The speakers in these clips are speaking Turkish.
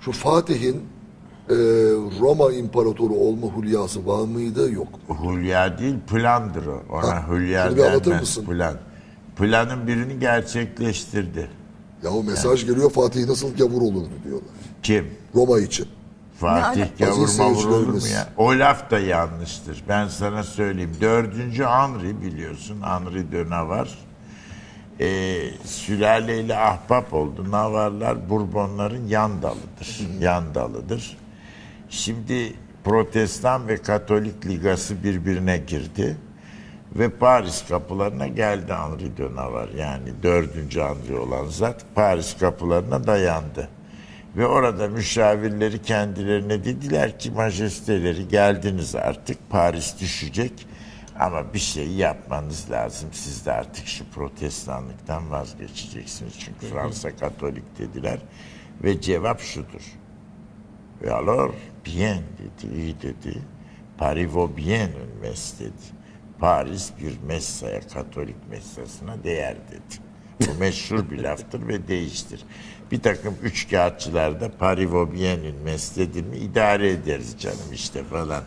Şu Fatih'in e, Roma İmparatoru olma hülyası var mıydı? Yok. Hulya değil plandır o. Ona Ha, hülya denmez mısın? plan. Planın birini gerçekleştirdi. Ya o mesaj geliyor Fatih nasıl gavur olurdu diyorlar. Kim? Roma için. Fatih alaka? gavurma Aziz vurulur mu ya? O laf da yanlıştır. Ben sana söyleyeyim. Dördüncü Henri biliyorsun. Henri de Navarre. Ee, sülaleyle ahbap oldu. Navarlar Bourbonların yan dalıdır. yan dalıdır. Şimdi Protestan ve Katolik ligası birbirine girdi. Ve Paris kapılarına geldi Henri de Navarre. Yani dördüncü Henri olan zat Paris kapılarına dayandı. Ve orada müşavirleri kendilerine dediler ki majesteleri geldiniz artık Paris düşecek. Ama bir şey yapmanız lazım. Siz de artık şu protestanlıktan vazgeçeceksiniz. Çünkü Fransa Katolik dediler. Ve cevap şudur. Ve alors bien dedi, iyi dedi. Paris vaut bien une messe dedi. Paris bir messaya, Katolik messasına değer dedi. Bu meşhur bir laftır ve değiştir. Bir takım üçkağıtçılar da Paris vaut bien une messe dedi mi idare ederiz canım işte falan.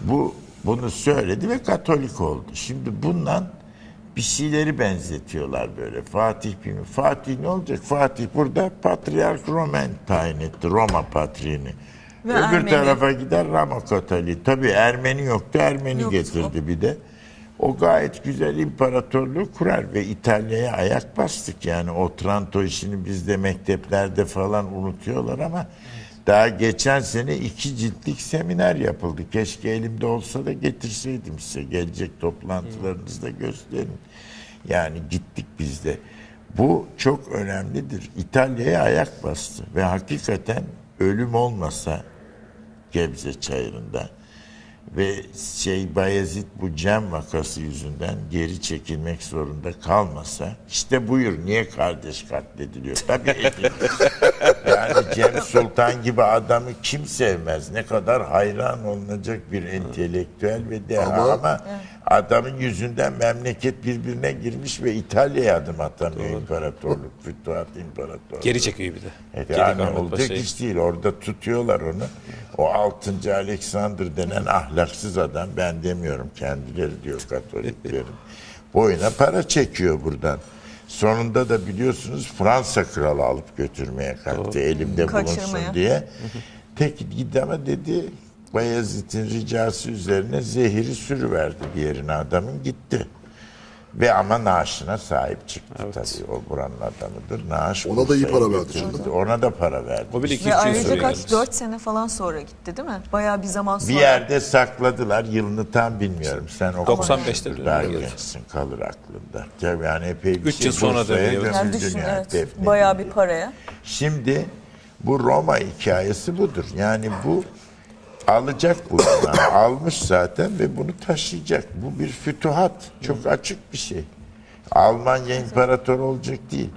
Bu bunu söyledi ve Katolik oldu. Şimdi bundan bir şeyleri benzetiyorlar böyle. Fatih bilmiyorum. Fatih ne olacak? Fatih burada Patriark Roman tayin etti. Roma patriğini. Ve Öbür Ermeni. tarafa gider Roma Katolik. Tabii Ermeni yoktu. Ermeni Yoktu. getirdi bir de. O gayet güzel imparatorluğu kurar ve İtalya'ya ayak bastık. Yani Otranto işini bizde mekteplerde falan unutuyorlar ama daha geçen sene iki ciltlik seminer yapıldı. Keşke elimde olsa da getirseydim size. Gelecek toplantılarınızda gösterin. Yani gittik biz de. Bu çok önemlidir. İtalya'ya ayak bastı ve hakikaten ölüm olmasa Gebze çayırında ve şey Bayezid bu Cem vakası yüzünden geri çekilmek zorunda kalmasa işte buyur niye kardeş katlediliyor tabii. yani Cem Sultan gibi adamı kim sevmez ne kadar hayran olunacak bir entelektüel ve deha Ama- ama, adamın yüzünden memleket birbirine girmiş ve İtalya'ya adım atamıyor imparatorluk Fütuhat imparatorluğu. Geri çekiyor bir de. Evet, Geri yani Mehmet olacak Paşa'yı. iş değil. Orada tutuyorlar onu. O 6. Alexander denen ahlaksız adam, ben demiyorum kendileri diyor Katoliklerin. Boyuna para çekiyor buradan. Sonunda da biliyorsunuz Fransa kralı alıp götürmeye kalktı elimde bulunsun Kaçırmaya. diye. Peki gidi ama dedi Bayezid'in ricası üzerine zehiri sürüverdi bir yerine adamın gitti. Ve ama naaşına sahip çıktı tabii. O buranın adamıdır. Naaş Ona da iyi para verdi şimdi. Ona da para verdi. O bile iki Ve ayrıca kaç? 4 sene falan sonra gitti değil mi? Bayağı bir zaman sonra. Bir yerde sakladılar. Yılını tam bilmiyorum. Sen o 95'te konuda daha gençsin kalır aklında. Yani epey bir Üç şey yıl sonra götürdün Yani düşün evet. Bayağı bir paraya. Şimdi bu Roma hikayesi budur. Yani bu alacak yani almış zaten ve bunu taşıyacak. Bu bir fütuhat. Çok açık bir şey. Almanya imparator olacak değil.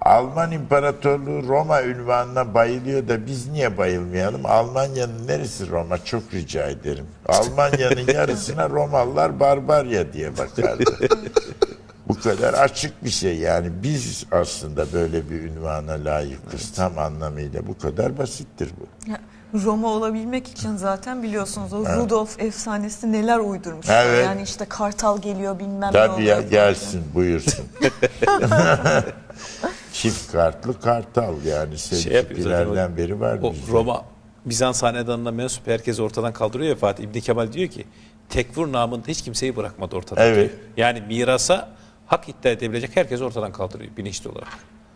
Alman İmparatorluğu Roma ünvanına bayılıyor da biz niye bayılmayalım? Almanya'nın neresi Roma? Çok rica ederim. Almanya'nın yarısına Romalılar Barbarya diye bakardı. Bu kadar açık bir şey yani biz aslında böyle bir ünvana layıkız tam anlamıyla bu kadar basittir bu. Ya, Roma olabilmek için zaten biliyorsunuz o Rudolf efsanesi neler uydurmuşlar. Evet. Yani işte kartal geliyor bilmem ne Tabii oluyor ya falan. gelsin buyursun. Çift kartlı kartal yani Şey zaten sevgililerden beri var O bizde. Roma Bizans hanedanına mensup herkesi ortadan kaldırıyor ya Fatih İbni Kemal diyor ki tekfur namında hiç kimseyi bırakmadı ortada Evet. diyor. Yani mirasa hak iddia edebilecek herkesi ortadan kaldırıyor bilinçli olarak.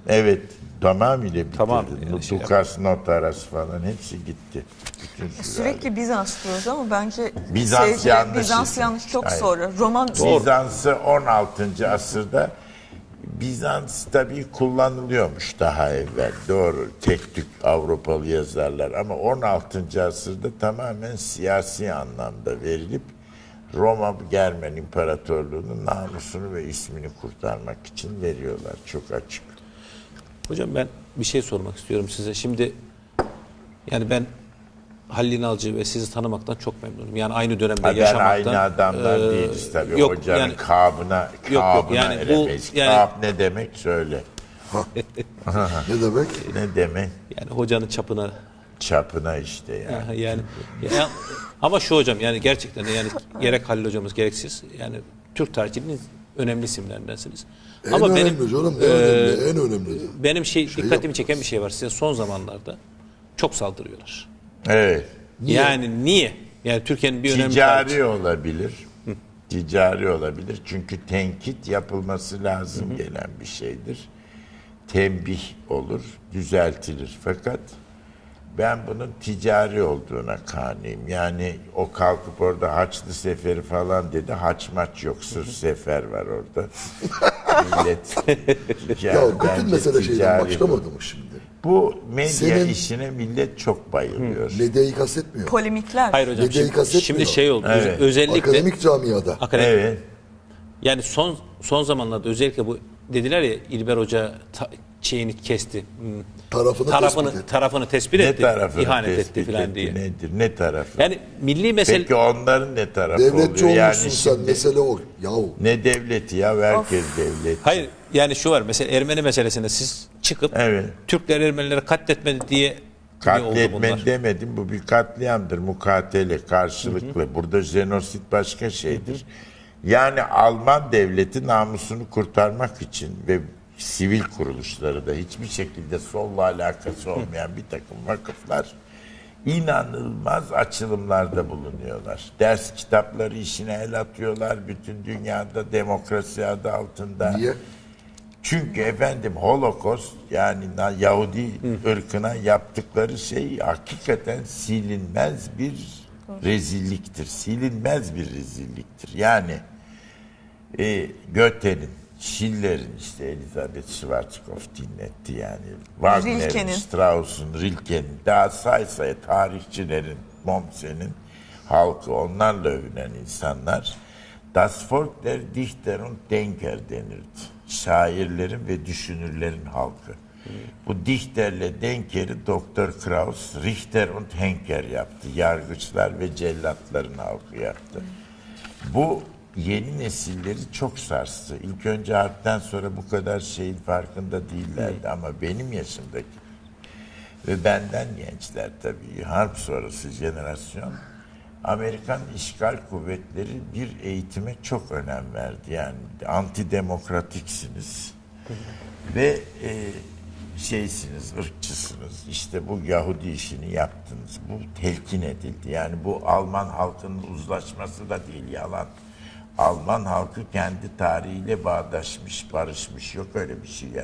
Evet tamamıyla bitirdi. Tamam, yani şey Dukas Notaras falan hepsi gitti. Bütün sülale. Sürekli Bizans diyoruz ama bence Bizans sevgili- yanlış Bizans yanlış çok Hayır. sonra. Roman Bizans'ı 16. asırda Bizans tabii kullanılıyormuş daha evvel. Doğru. Tek tük Avrupalı yazarlar ama 16. asırda tamamen siyasi anlamda verilip Roma Germen İmparatorluğu'nun namusunu ve ismini kurtarmak için veriyorlar. Çok açık. Hocam ben bir şey sormak istiyorum size. Şimdi yani ben Halil İnalcı ve sizi tanımaktan çok memnunum. Yani aynı dönemde Ha, ben yaşamaktan. aynı adamlar Ee, değiliz tabii. yok, Hocanın yani- kabına, yok, kabına yani bu- yani- Kab ne demek söyle. Ne demek? Ne demek? Yani hocanın çapına Çapına işte yani. Yani ya- ama şu hocam yani gerçekten de yani gerek Halil hocamız gereksiz yani Türk tarihçiliğinin önemli isimlerindensiniz. En ama önemli benim canım. En e, önemli. En önemli. benim şey, dikkatimi yapmış. çeken bir şey var size son zamanlarda çok saldırıyorlar. Evet. Yani niye? Yani Türkiye'nin bir önemli Ticari olabilir. Ticari olabilir. Çünkü tenkit yapılması lazım gelen bir şeydir. Tembih olur, düzeltilir. Fakat ben bunun ticari olduğuna kaniyim. Yani o kalkıp orada Haçlı Seferi falan dedi. Haç maç yok. Sırf sefer var orada. Millet. Ya bütün mesele şeyden başlamadı mı şimdi? Bu medya Senin- işine millet çok bayılıyor. Medyayı kastetmiyor. Polemikler. Hayır hocam Medyayı şimdi, kastetmiyor. şimdi şey oldu. öz- Evet. Özellikle Akademik camiada. akademik- Evet. Yani son son zamanlarda özellikle bu dediler ya İlber Hoca ta, şeyini kesti. Hmm, Tarafını tarafını tespit etti. tarafını tespit Ne etti. tarafını ihanet tespit etti falan etti, diye. Nedir? Ne tarafı? Yani milli mesele Peki onların ne tarafı Devletçi oluyor? olmuşsun Yani sen. şimdi Mesele o. Yahu. ne devleti ya? Herkes devlet. Hayır yani şu var mesela Ermeni meselesinde siz çıkıp Evet. Türkler Ermenileri katletmedi diye diye oldu Katletme bunlar. demedim. Bu bir katliamdır. Mukatele karşılıklı. Burada jenosit başka şeydir. Yani Alman devleti namusunu kurtarmak için ve sivil kuruluşları da hiçbir şekilde solla alakası olmayan bir takım vakıflar inanılmaz açılımlarda bulunuyorlar. Ders kitapları işine el atıyorlar. Bütün dünyada demokrasi adı altında. Niye? Çünkü efendim Holocaust yani Yahudi ırkına yaptıkları şey hakikaten silinmez bir rezilliktir. Silinmez bir rezilliktir. Yani e, Goethe'nin, Schiller'in işte Elizabeth Schwarzkopf dinletti yani. Wagner'in. Strauss'un, Rilke'nin, daha say say tarihçilerin, Mommsen'in halkı, onlarla övünen insanlar Das Volk der Dichter und Denker denirdi. Şairlerin ve düşünürlerin halkı. Bu Dichter'le Denker'i Doktor Kraus, Richter und Henker yaptı. Yargıçlar ve cellatların halkı yaptı. Bu yeni nesilleri çok sarstı. İlk önce harpten sonra bu kadar şeyin farkında değillerdi ama benim yaşımdaki ve benden gençler tabii harp sonrası jenerasyon Amerikan işgal kuvvetleri bir eğitime çok önem verdi. Yani antidemokratiksiniz ve e, şeysiniz, ırkçısınız. İşte bu Yahudi işini yaptınız. Bu telkin edildi. Yani bu Alman halkının uzlaşması da değil yalan. Alman halkı kendi tarihiyle bağdaşmış, barışmış. Yok öyle bir şey yani.